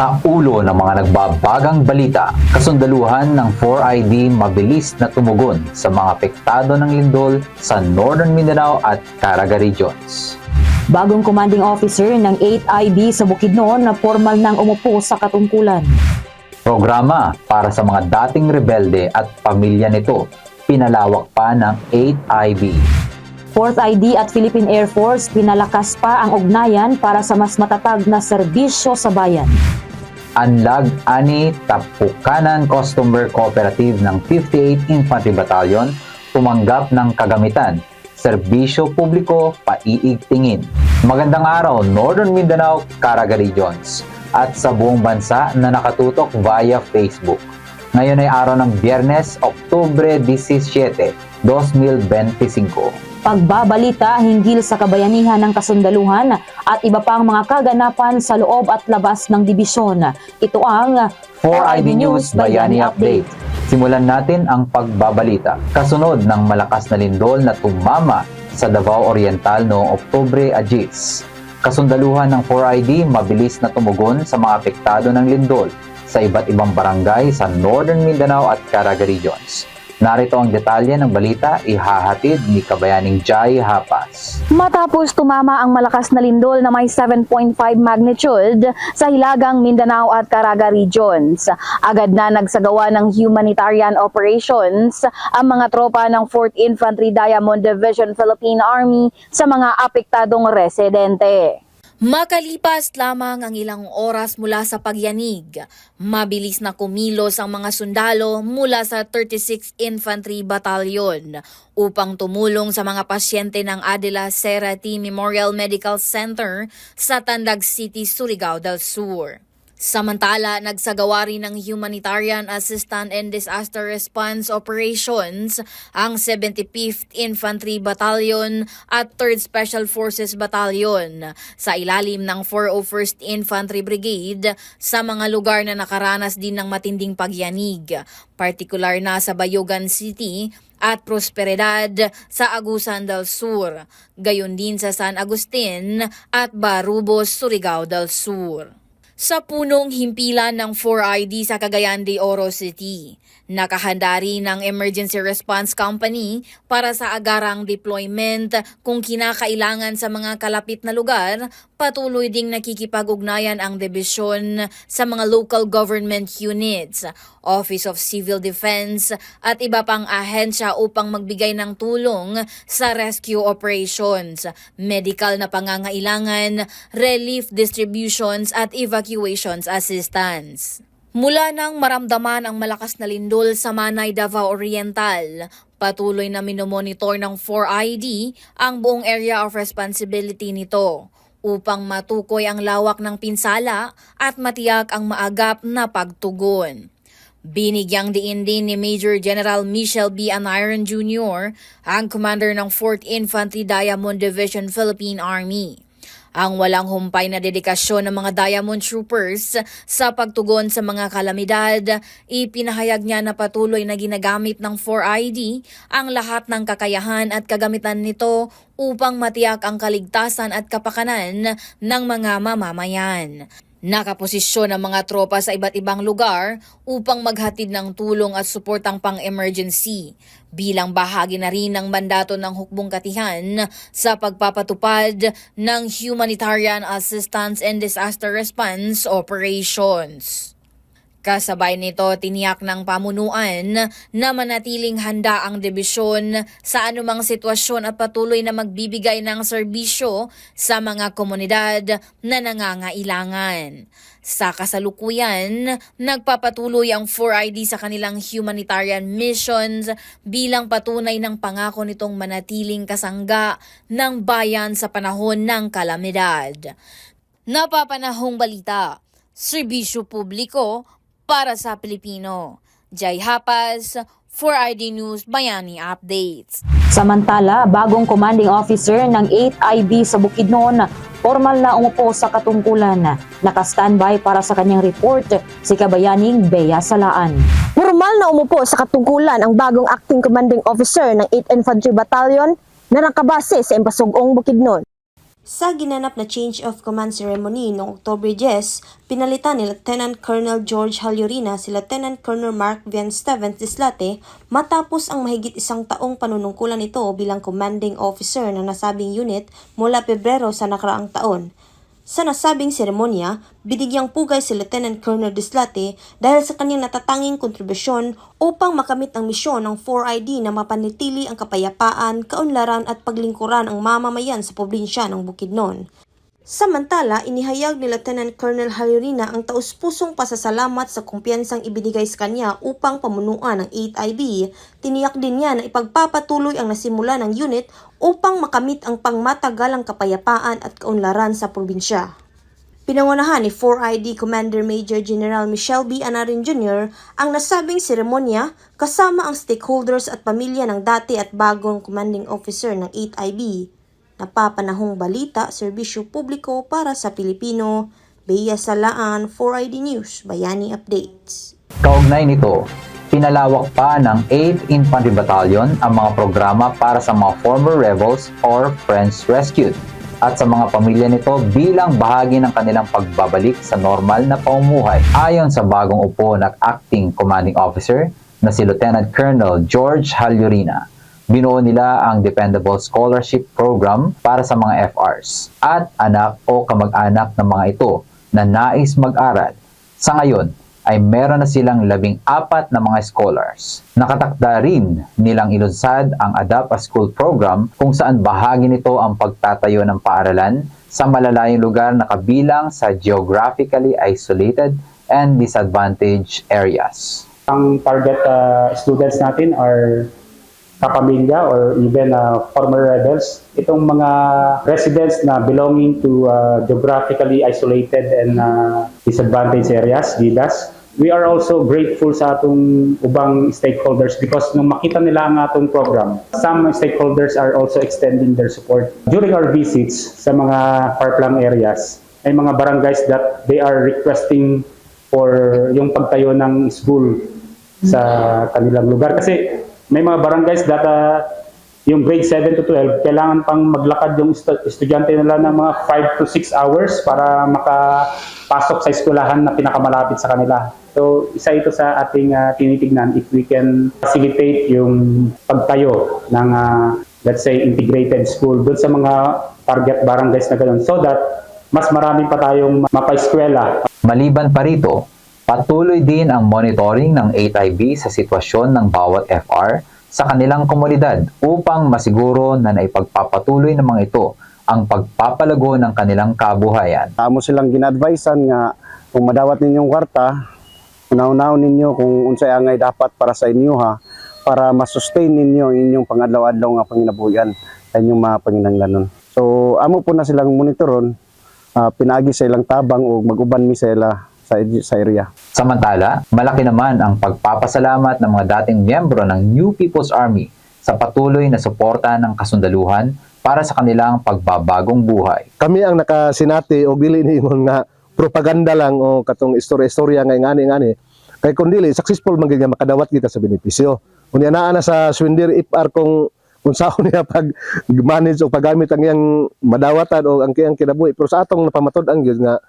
Ito ng mga nagbabagang balita, kasundaluhan ng 4ID mabilis na tumugon sa mga apektado ng lindol sa Northern Mindanao at Caraga regions. Bagong commanding officer ng 8IB sa Bukidnon na formal nang umupo sa katungkulan. Programa para sa mga dating rebelde at pamilya nito, pinalawak pa ng 8IB. 4th ID at Philippine Air Force pinalakas pa ang ugnayan para sa mas matatag na serbisyo sa bayan. Anlag Ani Tapukanan Customer Cooperative ng 58 Infantry Battalion tumanggap ng kagamitan, serbisyo publiko, paiigtingin. Magandang araw Northern Mindanao, Caraga Regions at sa buong bansa na nakatutok via Facebook. Ngayon ay araw ng Biyernes, Oktubre 17, 2025. Pagbabalita hinggil sa kabayanihan ng kasundaluhan at iba pang mga kaganapan sa loob at labas ng dibisyon. Ito ang 4ID News Bayani Update. Simulan natin ang pagbabalita. Kasunod ng malakas na lindol na tumama sa Davao Oriental noong Oktubre Agis. Kasundaluhan ng 4ID mabilis na tumugon sa mga apektado ng lindol sa iba't ibang barangay sa Northern Mindanao at Caraga Regions. Narito ang detalye ng balita ihahatid ni Kabayaning Jai Hapas. Matapos tumama ang malakas na lindol na may 7.5 magnitude sa Hilagang Mindanao at Caraga regions. Agad na nagsagawa ng humanitarian operations ang mga tropa ng 4th Infantry Diamond Division Philippine Army sa mga apektadong residente. Makalipas lamang ang ilang oras mula sa pagyanig, mabilis na kumilos ang mga sundalo mula sa 36th Infantry Battalion upang tumulong sa mga pasyente ng Adela Serati Memorial Medical Center sa Tandag City, Surigao del Sur. Samantala, nagsagawa rin ng Humanitarian Assistance and Disaster Response Operations ang 75th Infantry Battalion at 3rd Special Forces Battalion sa ilalim ng 401st Infantry Brigade sa mga lugar na nakaranas din ng matinding pagyanig, partikular na sa Bayogan City at Prosperidad sa Agusan del Sur, gayon din sa San Agustin at Barubos, Surigao del Sur. Sa punong himpilan ng 4ID sa Cagayan de Oro City, nakahanda rin ng Emergency Response Company para sa agarang deployment kung kinakailangan sa mga kalapit na lugar, patuloy ding nakikipag-ugnayan ang debisyon sa mga local government units, Office of Civil Defense at iba pang ahensya upang magbigay ng tulong sa rescue operations, medical na pangangailangan, relief distributions at evacuations assistance. Mula nang maramdaman ang malakas na lindol sa Manay, Davao Oriental, patuloy na minomonitor ng 4ID ang buong area of responsibility nito upang matukoy ang lawak ng pinsala at matiyak ang maagap na pagtugon. Binigyang diin din ni Major General Michel B. Aniron Jr., ang commander ng 4th Infantry Diamond Division Philippine Army. Ang walang humpay na dedikasyon ng mga Diamond Troopers sa pagtugon sa mga kalamidad, ipinahayag niya na patuloy na ginagamit ng 4ID ang lahat ng kakayahan at kagamitan nito upang matiyak ang kaligtasan at kapakanan ng mga mamamayan. Nakaposisyon ang mga tropa sa iba't ibang lugar upang maghatid ng tulong at suportang pang-emergency bilang bahagi na rin ng mandato ng hukbong katihan sa pagpapatupad ng Humanitarian Assistance and Disaster Response Operations. Kasabay nito, tiniyak ng pamunuan na manatiling handa ang debisyon sa anumang sitwasyon at patuloy na magbibigay ng serbisyo sa mga komunidad na nangangailangan. Sa kasalukuyan, nagpapatuloy ang 4ID sa kanilang humanitarian missions bilang patunay ng pangako nitong manatiling kasangga ng bayan sa panahon ng kalamidad. Napapanahong balita, serbisyo publiko para sa Pilipino. Jai Hapas, 4ID News Bayani Updates. Samantala, bagong commanding officer ng 8IB sa Bukidnon, formal na umupo sa katungkulan. Naka-standby para sa kanyang report si Kabayaning Bea Salaan. Formal na umupo sa katungkulan ang bagong acting commanding officer ng 8th Infantry Battalion na nakabase sa Impasugong Bukidnon. Sa ginanap na change of command ceremony noong October 10, pinalitan ni Lieutenant Colonel George Halyurina si Lieutenant Colonel Mark Van Stevens Dislate matapos ang mahigit isang taong panunungkulan ito bilang commanding officer ng nasabing unit mula Pebrero sa nakaraang taon. Sa nasabing seremonya, binigyang pugay si Lieutenant Colonel Dislate dahil sa kanyang natatanging kontribusyon upang makamit ang misyon ng 4ID na mapanitili ang kapayapaan, kaunlaran at paglingkuran ang mamamayan sa probinsya ng Bukidnon. Samantala, inihayag ni Lieutenant Colonel Halurina ang taus-pusong pasasalamat sa kumpiyansang ibinigay sa kanya upang pamunuan ng 8IB. Tiniyak din niya na ipagpapatuloy ang nasimula ng unit upang makamit ang pangmatagalang kapayapaan at kaunlaran sa probinsya. Pinangunahan ni 4ID Commander Major General Michelle B. Anarin Jr. ang nasabing seremonya kasama ang stakeholders at pamilya ng dati at bagong commanding officer ng 8IB. Napapanahong balita, serbisyo publiko para sa Pilipino, Bea Salaan, 4ID News, Bayani Updates. Kaugnay nito, pinalawak pa ng 8th Infantry Battalion ang mga programa para sa mga former rebels or friends rescued at sa mga pamilya nito bilang bahagi ng kanilang pagbabalik sa normal na pamumuhay. Ayon sa bagong upo ng Acting Commanding Officer na si Lieutenant Colonel George Halyurina, binuo nila ang Dependable Scholarship Program para sa mga FRs at anak o kamag-anak ng mga ito na nais mag-aral. Sa ngayon, ay meron na silang labing apat na mga scholars. Nakatakda rin nilang ilunsad ang Adapt a School program kung saan bahagi nito ang pagtatayo ng paaralan sa malalayong lugar na kabilang sa geographically isolated and disadvantaged areas. Ang target uh, students natin are kapamilya or even uh, former rebels. Itong mga residents na belonging to uh, geographically isolated and uh, disadvantaged areas, GIDAS. We are also grateful sa atong ubang stakeholders because nung makita nila ang atong program, some stakeholders are also extending their support. During our visits sa mga far-flung areas, ay mga barangays that they are requesting for yung pagtayo ng school sa kanilang lugar. Kasi may mga barangays that uh, yung grade 7 to 12, kailangan pang maglakad yung estu- estudyante nila ng mga 5 to 6 hours para makapasok sa eskwelahan na pinakamalapit sa kanila. So, isa ito sa ating uh, tinitignan if we can facilitate yung pagtayo ng, uh, let's say, integrated school doon sa mga target barangays na ganoon so that mas marami pa tayong mapaeskwela Maliban pa rito, patuloy din ang monitoring ng 8IB sa sitwasyon ng bawat FR sa kanilang komunidad upang masiguro na naipagpapatuloy ng mga ito ang pagpapalago ng kanilang kabuhayan. Amo silang ginadvisean nga kung madawat ninyong kwarta, unaw-unaw ninyo kung unsay angay dapat para sa inyo ha, para ma-sustain ninyo inyong pangadlaw-adlaw nga panginabuhian sa inyong mga panginanglanon. So amo po na silang monitoron, ah, pinagi sa ilang tabang o mag-uban mi sa ila sa, sa area. Samantala, malaki naman ang pagpapasalamat ng mga dating miyembro ng New People's Army sa patuloy na suporta ng kasundaluhan para sa kanilang pagbabagong buhay. kami ang nakasinati o dili niingon nga propaganda lang o katong istorya-istorya nga ngani ngani kay kun dili successful man nga makadawat kita sa benepisyo unya naa na sa swindir IPR kung saan niya pag manage o paggamit ang iyang madawatan o ang kiyang kinabuhi pero sa atong napamatud ang gyud nga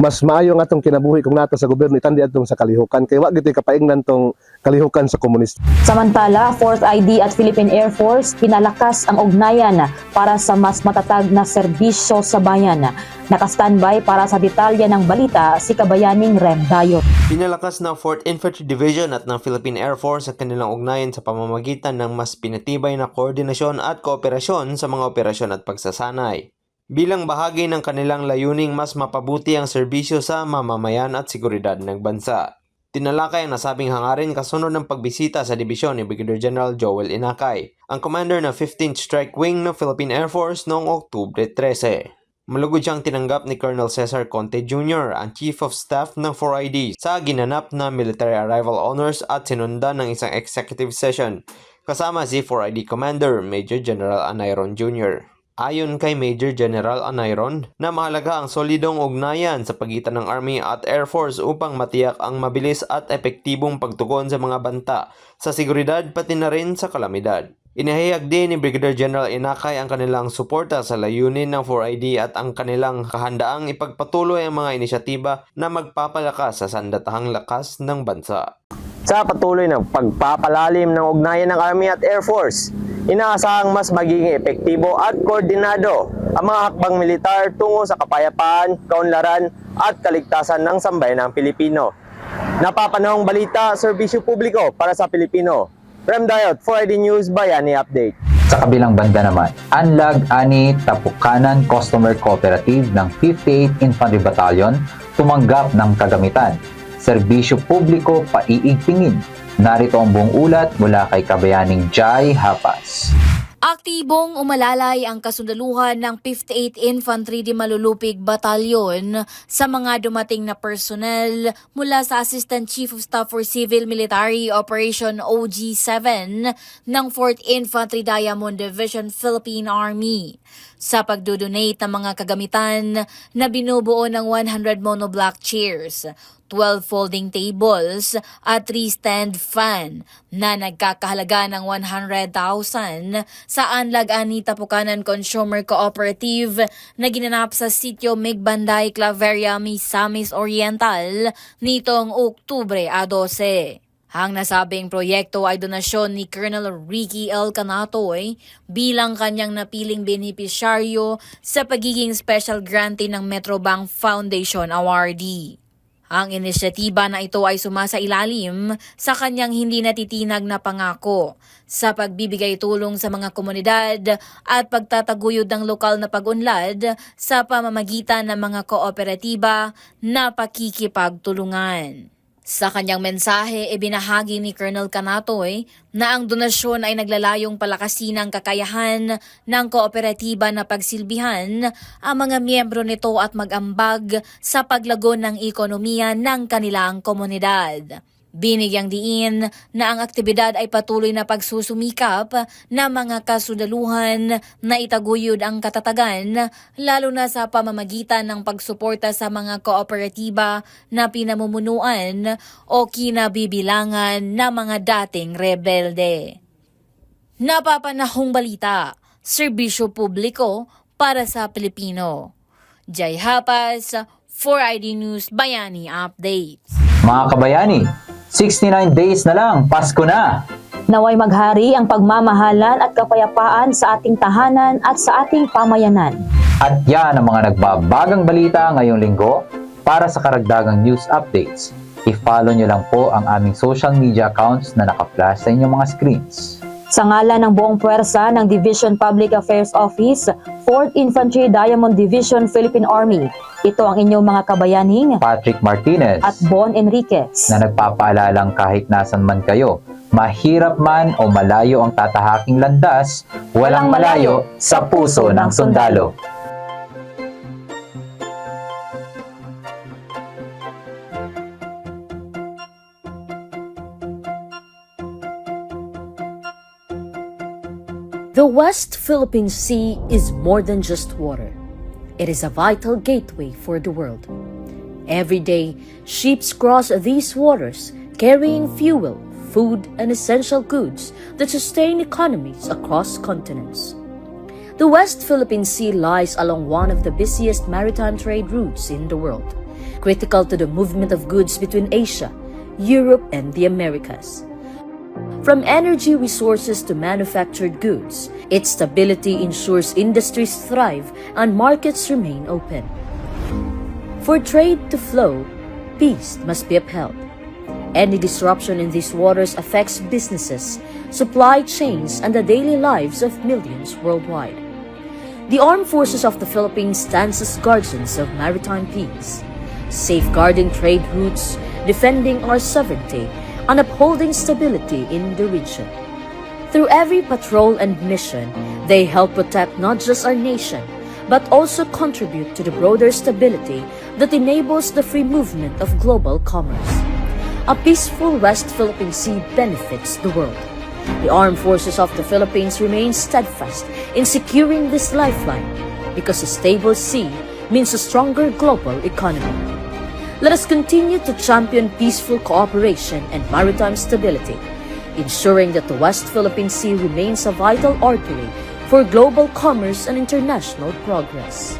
mas maayo nga atong kinabuhi kung nato sa gobyerno itandi atong sa kalihukan kay wa gyud kapaingnan tong kalihukan sa komunista Samantala, 4th ID at Philippine Air Force pinalakas ang ugnayan para sa mas matatag na serbisyo sa bayan. Naka-standby para sa detalye ng balita si Kabayaning Rem Dayot. Pinalakas ng 4th Infantry Division at ng Philippine Air Force ang kanilang ugnayan sa pamamagitan ng mas pinatibay na koordinasyon at kooperasyon sa mga operasyon at pagsasanay. Bilang bahagi ng kanilang layuning mas mapabuti ang serbisyo sa mamamayan at seguridad ng bansa. Tinalakay ang nasabing hangarin kasunod ng pagbisita sa dibisyon ni Brigadier General Joel Inakay, ang commander ng 15th Strike Wing ng Philippine Air Force noong Oktubre 13. Malugod siyang tinanggap ni Colonel Cesar Conte Jr., ang Chief of Staff ng 4ID, sa ginanap na military arrival honors at sinundan ng isang executive session kasama si 4ID Commander Major General Anayron Jr. Ayon kay Major General Anayron na mahalaga ang solidong ugnayan sa pagitan ng Army at Air Force upang matiyak ang mabilis at epektibong pagtugon sa mga banta sa seguridad pati na rin sa kalamidad. Inihayag din ni Brigadier General Inakay ang kanilang suporta sa layunin ng 4ID at ang kanilang kahandaang ipagpatuloy ang mga inisyatiba na magpapalakas sa sandatahang lakas ng bansa. Sa patuloy ng pagpapalalim ng ugnayan ng Army at Air Force, inaasahang mas magiging epektibo at koordinado ang mga hakbang militar tungo sa kapayapaan, kaunlaran at kaligtasan ng sambayan ng Pilipino. Napapanahong balita, serbisyo publiko para sa Pilipino. Rem Dayot, 4ID News, Bayani Update. Sa kabilang banda naman, Anlag Ani Tapukanan Customer Cooperative ng 58 Infantry Battalion tumanggap ng kagamitan. Serbisyo publiko paiigtingin. Narito ang buong ulat mula kay kabayaning Jai Hapas. Aktibong umalalay ang kasundaluhan ng 58 Infantry de Malulupig Battalion sa mga dumating na personnel mula sa Assistant Chief of Staff for Civil Military Operation OG-7 ng 4th Infantry Diamond Division Philippine Army sa pagdodonate ng mga kagamitan na binubuo ng 100 monoblock chairs, 12 folding tables at 3 stand fan na nagkakahalaga ng 100,000 sa Anlag Ani Tapukanan Consumer Cooperative na ginanap sa sitio Migbanday, Claveria, Misamis Oriental nitong Oktubre a 12. Ang nasabing proyekto ay donasyon ni Colonel Ricky L. Canatoy bilang kanyang napiling benepisyaryo sa pagiging special grantee ng Metrobank Foundation awardee. Ang inisyatiba na ito ay sumasa ilalim sa kanyang hindi natitinag na pangako sa pagbibigay tulong sa mga komunidad at pagtataguyod ng lokal na pag-unlad sa pamamagitan ng mga kooperatiba na pakikipagtulungan. Sa kanyang mensahe, ibinahagi ni Colonel Canatoy na ang donasyon ay naglalayong palakasin ang kakayahan ng kooperatiba na pagsilbihan ang mga miyembro nito at mag-ambag sa paglago ng ekonomiya ng kanilang komunidad. Binigyang diin na ang aktibidad ay patuloy na pagsusumikap na mga kasudaluhan na itaguyod ang katatagan lalo na sa pamamagitan ng pagsuporta sa mga kooperatiba na pinamumunuan o kinabibilangan ng mga dating rebelde. Napapanahong balita, serbisyo publiko para sa Pilipino. Jai Hapas, 4ID News Bayani Updates. Mga kabayani, 69 days na lang, Pasko na! Naway maghari ang pagmamahalan at kapayapaan sa ating tahanan at sa ating pamayanan. At yan ang mga nagbabagang balita ngayong linggo para sa karagdagang news updates. I-follow nyo lang po ang aming social media accounts na naka-flash sa inyong mga screens. Sa ngalan ng buong puwersa ng Division Public Affairs Office, 4th Infantry Diamond Division Philippine Army, ito ang inyong mga kabayaning Patrick Martinez at Bon Enriquez. na nagpapaalalang kahit nasan man kayo, mahirap man o malayo ang tatahaking landas, walang malayo sa puso ng sundalo. West Philippine Sea is more than just water. It is a vital gateway for the world. Every day, ships cross these waters carrying fuel, food, and essential goods that sustain economies across continents. The West Philippine Sea lies along one of the busiest maritime trade routes in the world, critical to the movement of goods between Asia, Europe, and the Americas. From energy resources to manufactured goods, its stability ensures industries thrive and markets remain open. For trade to flow, peace must be upheld. Any disruption in these waters affects businesses, supply chains, and the daily lives of millions worldwide. The Armed Forces of the Philippines stands as guardians of maritime peace, safeguarding trade routes, defending our sovereignty, and upholding stability in the region. Through every patrol and mission, they help protect not just our nation, but also contribute to the broader stability that enables the free movement of global commerce. A peaceful West Philippine Sea benefits the world. The armed forces of the Philippines remain steadfast in securing this lifeline because a stable sea means a stronger global economy. Let us continue to champion peaceful cooperation and maritime stability. ensuring that the West Philippine Sea remains a vital artery for global commerce and international progress.